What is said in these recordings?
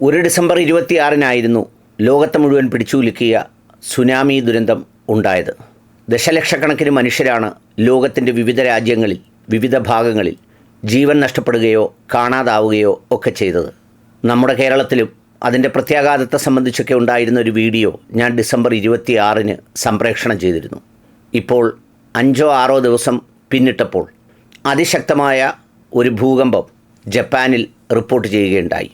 ഒരു ഡിസംബർ ഇരുപത്തിയാറിനായിരുന്നു ലോകത്തെ മുഴുവൻ പിടിച്ചുകുലുക്കിയ സുനാമി ദുരന്തം ഉണ്ടായത്. ദശലക്ഷക്കണക്കിന് മനുഷ്യരാണ് ലോകത്തിന്റെ വിവിധ രാജ്യങ്ങളിൽ വിവിധ ഭാഗങ്ങളിൽ ജീവൻ നഷ്ടപ്പെടുകയോ കാണാതാവുകയോ ഒക്കെ ചെയ്തത്. നമ്മുടെ കേരളത്തിലും അതിന്റെ പ്രത്യാഘാതത്തെ സംബന്ധിച്ചൊക്കെ ഉണ്ടായിരുന്ന ഒരു വീഡിയോ ഞാൻ ഡിസംബർ ഇരുപത്തിയാറിന് സംപ്രേഷണം ചെയ്തിരുന്നു. ഇപ്പോൾ അഞ്ചോ ആറോ ദിവസം പിന്നിട്ടപ്പോൾ അതിശക്തമായ ഒരു ഭൂകമ്പം ജപ്പാനിൽ റിപ്പോർട്ട് ചെയ്യുകയുണ്ടായി.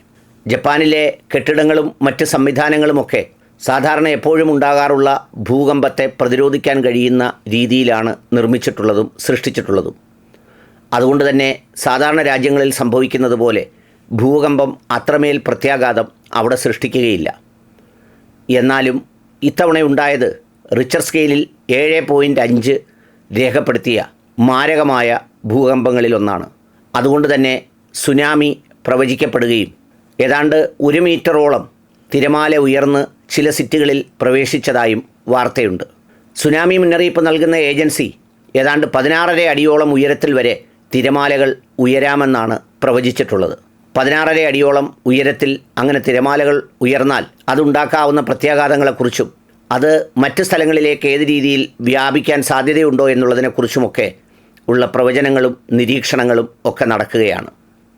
ജപ്പാനിലെ കെട്ടിടങ്ങളും മറ്റ് സംവിധാനങ്ങളുമൊക്കെ സാധാരണ എപ്പോഴും ഉണ്ടാകാറുള്ള ഭൂകമ്പത്തെ പ്രതിരോധിക്കാൻ കഴിയുന്ന രീതിയിലാണ് നിർമ്മിച്ചിട്ടുള്ളതും സൃഷ്ടിച്ചിട്ടുള്ളതും. അതുകൊണ്ട് തന്നെ സാധാരണ രാജ്യങ്ങളിൽ സംഭവിക്കുന്നത് പോലെ ഭൂകമ്പം അത്രമേൽ പ്രത്യാഘാതം അവിടെ സൃഷ്ടിക്കുകയില്ല. എന്നാലും ഇത്തവണയുണ്ടായത് റിച്ചർ സ്കെയിലിൽ ഏഴ് പോയിന്റ് അഞ്ച് രേഖപ്പെടുത്തിയ മാരകമായ ഭൂകമ്പങ്ങളിലൊന്നാണ്. അതുകൊണ്ട് തന്നെ സുനാമി പ്രവചിക്കപ്പെടുകയും ഏതാണ്ട് ഒരു മീറ്ററോളം തിരമാല ഉയർന്ന് ചില സിറ്റികളിൽ പ്രവേശിച്ചതായും വാർത്തയുണ്ട്. സുനാമി മുന്നറിയിപ്പ് നൽകുന്ന ഏജൻസി ഏതാണ്ട് പതിനാറര അടിയോളം ഉയരത്തിൽ വരെ തിരമാലകൾ ഉയരാമെന്നാണ് പ്രവചിച്ചിട്ടുള്ളത്. പതിനാറര അടിയോളം ഉയരത്തിൽ അങ്ങനെ തിരമാലകൾ ഉയർന്നാൽ അതുണ്ടാക്കാവുന്ന പ്രത്യാഘാതങ്ങളെക്കുറിച്ചും അത് മറ്റ് സ്ഥലങ്ങളിലേക്ക് ഏത് രീതിയിൽ വ്യാപിക്കാൻ സാധ്യതയുണ്ടോ എന്നുള്ളതിനെക്കുറിച്ചുമൊക്കെ ഉള്ള പ്രവചനങ്ങളും നിരീക്ഷണങ്ങളും ഒക്കെ നടക്കുകയാണ്.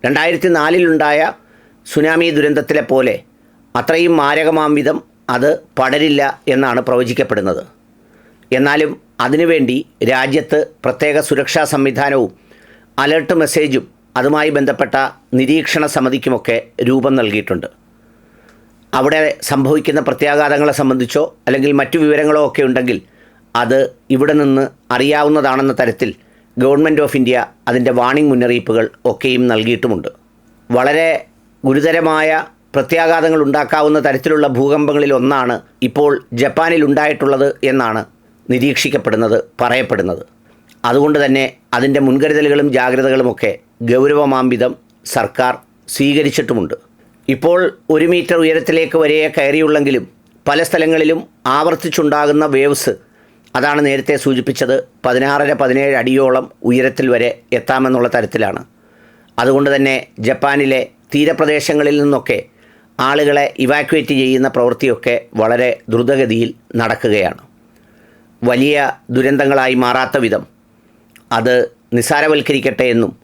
രണ്ടായിരത്തി നാലിലുണ്ടായ സുനാമി ദുരന്തത്തിലെ പോലെ അത്രയും മാരകമാം വിധം അത് പടരില്ല എന്നാണ് പ്രവചിക്കപ്പെടുന്നത്. എന്നാലും അതിനുവേണ്ടി രാജ്യത്ത് പ്രത്യേക സുരക്ഷാ സംവിധാനവും അലർട്ട് മെസ്സേജും അതുമായി ബന്ധപ്പെട്ട നിരീക്ഷണ സമിതിക്കുമൊക്കെ രൂപം നൽകിയിട്ടുണ്ട്. അവിടെ സംഭവിക്കുന്ന പ്രത്യാഘാതങ്ങളെ സംബന്ധിച്ചോ അല്ലെങ്കിൽ മറ്റു വിവരങ്ങളോ ഒക്കെ ഉണ്ടെങ്കിൽ അത് ഇവിടെ നിന്ന് അറിയാവുന്നതാണെന്ന തരത്തിൽ ഗവൺമെന്റ് ഓഫ് ഇന്ത്യ അതിന്റെ വാണിംഗ് മുന്നറിയിപ്പുകൾ ഒക്കെയും നൽകിയിട്ടുമുണ്ട്. വളരെ ഗുരുതരമായ പ്രത്യാഘാതങ്ങൾ ഉണ്ടാക്കാവുന്ന തരത്തിലുള്ള ഭൂകമ്പങ്ങളിൽ ഒന്നാണ് ഇപ്പോൾ ജപ്പാനിൽ ഉണ്ടായിട്ടുള്ളത് എന്നാണ് നിരീക്ഷിക്കപ്പെടുന്നത് പറയപ്പെടുന്നത്. അതുകൊണ്ട് തന്നെ അതിന്റെ മുൻകരുതലുകളും ജാഗ്രതകളുമൊക്കെ ഗൗരവമാംവിധം സർക്കാർ സ്വീകരിച്ചിട്ടുമുണ്ട്. ഇപ്പോൾ ഒരു മീറ്റർ ഉയരത്തിലേക്ക് വരെ കയറിയുള്ളെങ്കിലും പല സ്ഥലങ്ങളിലും ആവർത്തിച്ചുണ്ടാകുന്ന വേവ്സ് അതാണ് നേരത്തെ സൂചിപ്പിച്ചത് പതിനാറര പതിനേഴ് അടിയോളം ഉയരത്തിൽ വരെ എത്താമെന്നുള്ള തരത്തിലാണ്. അതുകൊണ്ട് തന്നെ ജപ്പാനിലെ തീരപ്രദേശങ്ങളിൽ നിന്നൊക്കെ ആളുകളെ ഇവാക്വേറ്റ് ചെയ്യുന്ന പ്രവൃത്തിയൊക്കെ വളരെ ദ്രുതഗതിയിൽ നടക്കുകയാണ്. വലിയ ദുരന്തങ്ങളായി മാറാത്ത വിധം അത് നിസ്സാരവൽക്കരിക്കട്ടെ എന്നും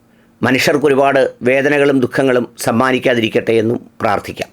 മനുഷ്യർക്ക് ഒരുപാട് വേദനകളും ദുഃഖങ്ങളും സമ്മാനിക്കാതിരിക്കട്ടെ എന്നും പ്രാർത്ഥിക്കാം.